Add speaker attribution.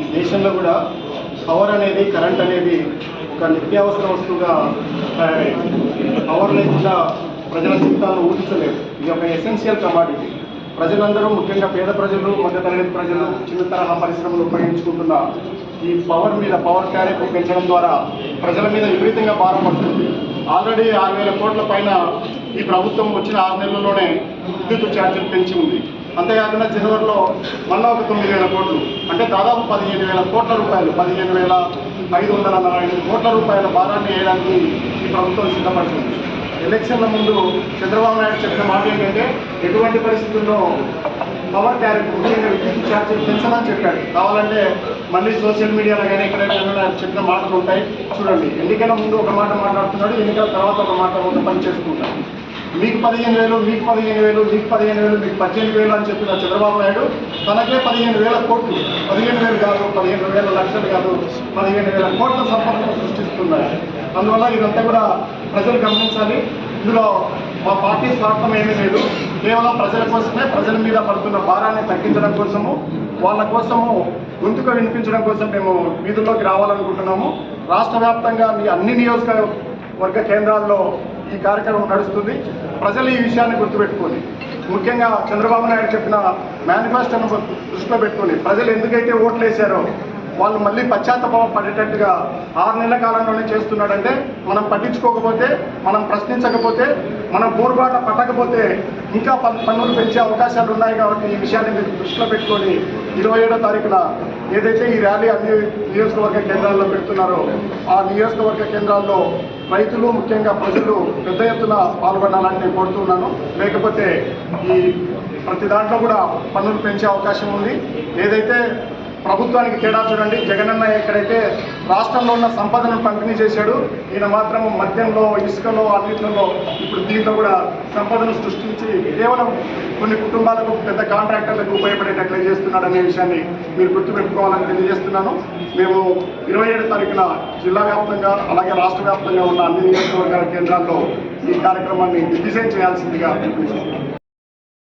Speaker 1: ఈ దేశంలో కూడా పవర్ అనేది కరెంట్ అనేది ఒక నిత్యావసర వస్తువుగా తయారైంది. పవర్ లేకుండా ప్రజల జీవితాలను ఊహించలేదు ఇది ఒక ఎసెన్షియల్ కమాడిటీ ప్రజలందరూ ముఖ్యంగా పేద ప్రజలు మధ్యతరగతి ప్రజలు చిన్న తరహా పరిశ్రమలు ఉపయోగించుకుంటున్న ఈ పవర్ మీద పవర్ క్యారెట్ పెంచడం ద్వారా ప్రజల మీద విపరీతంగా భారం పడుతుంది. ఆల్రెడీ ఆరు వేల కోట్ల పైన ఈ ప్రభుత్వం వచ్చిన ఆరు నెలల్లోనే విద్యుత్ ఛార్జీలు పెంచి ఉంది. అంతేకాకుండా జనవరిలో మళ్ళా ఒక తొమ్మిది వేల కోట్లు. అంటే దాదాపు పదిహేను వేల కోట్ల రూపాయలు పదిహేను వేల ఐదు వందల నలభై ఐదు కోట్ల రూపాయల భారాన్ని వేయడానికి ఈ ప్రభుత్వం సిద్ధపడుతుంది. ఎలక్షన్ల ముందు చంద్రబాబు నాయుడు చెప్పిన మాట ఏంటంటే ఎటువంటి పరిస్థితుల్లో పవర్ ట్యారిఫ్ ముఖ్యంగా విద్యుత్ ఛార్జీలు పెంచమని చెప్పాడు. కావాలంటే మళ్ళీ సోషల్ మీడియాలో కానీ ఎక్కడైనా చెప్పిన మాటలు ఉంటాయి. చూడండి ఎన్నికల ముందు ఒక మాట మాట్లాడుతున్నాడు ఎన్నికల తర్వాత ఒక మాట ఒక పని చేసుకుంటాడు మీకు పదిహేను వేలు మీకు పదిహేను వేలు మీకు పదిహేను వేలు మీకు పద్దెనిమిది వేలు అని చెప్పిన చంద్రబాబు నాయుడు తనకే పదిహేను వేల కోట్లు పదిహేను వేలు కాదు పదిహేను వేల లక్షలు కాదు పదిహేను వేల కోట్ల సంపదను సృష్టిస్తున్నాయి. అందువల్ల ఇదంతా కూడా ప్రజలు గమనించాలి. ఇందులో మా పార్టీ స్వార్థం ఏమీ లేదు. కేవలం ప్రజల కోసమే ప్రజల మీద పడుతున్న భారాన్ని తగ్గించడం కోసము వాళ్ళ కోసము గొంతుక వినిపించడం కోసం మేము వీధుల్లోకి రావాలనుకుంటున్నాము. రాష్ట్ర వ్యాప్తంగా మీ అన్ని నియోజకవర్గ కేంద్రాల్లో ఈ కార్యక్రమం నడుస్తుంది. ప్రజలు ఈ విషయాన్ని గుర్తుపెట్టుకొని ముఖ్యంగా చంద్రబాబు నాయుడు చెప్పిన మేనిఫెస్టోను దృష్టిలో పెట్టుకొని ప్రజలు ఎందుకైతే ఓట్లు వేశారో వాళ్ళు మళ్ళీ పశ్చాత్తాపం పడేటట్టుగా ఆరు నెలల కాలంలోనే చేస్తున్నాడంటే మనం పట్టించుకోకపోతే మనం ప్రశ్నించకపోతే మనం పోరుబాట పట్టకపోతే ఇంకా పన్నులు పెంచే అవకాశాలు ఉన్నాయి కాబట్టి ఈ విషయాన్ని మీరు దృష్టిలో పెట్టుకొని ఇరవై ఏడో తారీఖున ఏదైతే ఈ ర్యాలీ అన్ని నియోజకవర్గ కేంద్రాల్లో పెడుతున్నారో ఆ నియోజకవర్గ కేంద్రాల్లో రైతులు ముఖ్యంగా ప్రజలు పెద్ద ఎత్తున పాల్గొనాలని నేను కోరుతున్నాను. లేకపోతే ఈ ప్రతి దాంట్లో కూడా పన్నులు పెంచే అవకాశం ఉంది. ఏదైతే ప్రభుత్వానికి తేడా చూడండి. జగనన్న ఎక్కడైతే రాష్ట్రంలో ఉన్న సంపదను పంపిణీ చేశాడు ఈయన మాత్రం మద్యంలో ఇసుకలో అన్నింటిలో ఇప్పుడు దీంట్లో కూడా సంపదను సృష్టించి కేవలం కొన్ని కుటుంబాలకు పెద్ద కాంట్రాక్టర్లకు ఉపయోగపడేటట్లే చేస్తున్నాడనే విషయాన్ని మీరు గుర్తుపెట్టుకోవాలని తెలియజేస్తున్నాను. మేము ఇరవై ఏడు తారీఖున జిల్లా వ్యాప్తంగా అలాగే రాష్ట్ర వ్యాప్తంగా ఉన్న అన్ని నియోజకవర్గాల కేంద్రాల్లో ఈ కార్యక్రమాన్ని డిజైన్ చేయాల్సిందిగా పిలుపునిస్తున్నాను